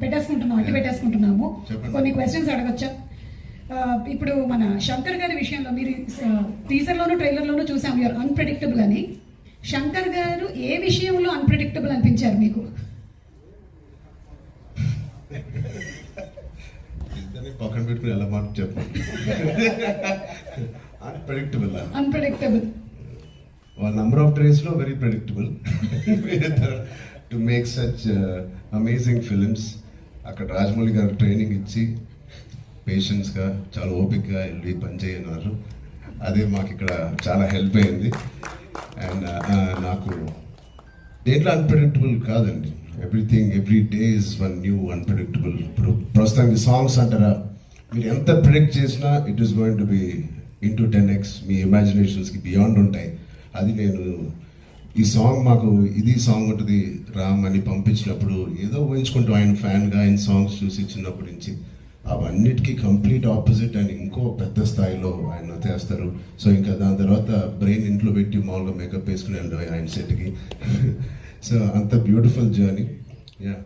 పెట్టేసుకుంటున్నాం అట్టి పెట్టేసుకుంటున్నాము. కొన్ని క్వశ్చన్స్ అడగచ్చా? ఇప్పుడు మన శంకర్ గారి విషయంలో మీరు టీజర్ లోను ట్రైలర్ లోను చూసాం యూఆర్ అన్ప్రెడిక్టబుల్ అని. శంకర్ గారు ఏ విషయంలో అన్ప్రెడిక్టబుల్ అనిపించారు మీకు? పక్కన పెట్టుకుని ఎలా మాట చెప్పండి అన్ప్రెడిక్టబుల్ అన్ప్రెడిక్టబుల్ వాళ్ళ నంబర్ ఆఫ్ డేస్లో very predictable to make such amazing films అక్కడ రాజమౌళి గారు ట్రైనింగ్ ఇచ్చి పేషెన్స్గా చాలా ఓపిక్గా వెళ్ళి పనిచేయన్నారు. అదే మాకు ఇక్కడ చాలా హెల్ప్ అయింది. అండ్ uh, uh, నాకు దేంట్లో అన్ప్రెడిక్టబుల్ కాదండి. Everything every day is one new unpredictable ఇప్పుడు ప్రస్తుతానికి సాంగ్స్ అంటారా? మీరు ఎంత ప్రిడిక్ట్ చేసినా it is going to be into ten x మీ ఇమాజినేషన్స్కి బియాండ్ ఉంటాయి. అది నేను ఈ సాంగ్ మాకు ఇది సాంగ్ ఉంటుంది రామ్ అని పంపించినప్పుడు ఏదో ఊహించుకుంటూ ఆయన ఫ్యాన్గా ఆయన సాంగ్స్ చూసి చిన్నప్పటి నుంచి. అవన్నిటికీ కంప్లీట్ ఆపోజిట్ అని ఇంకో పెద్ద స్థాయిలో ఆయన చేస్తారు. సో ఇంకా దాని తర్వాత బ్రెయిన్ ఇంట్లో పెట్టి మామూలుగా మేకప్ వేసుకుని వెళ్ళడం ఆయన సెట్కి సో అంత బ్యూటిఫుల్ జర్నీ. యా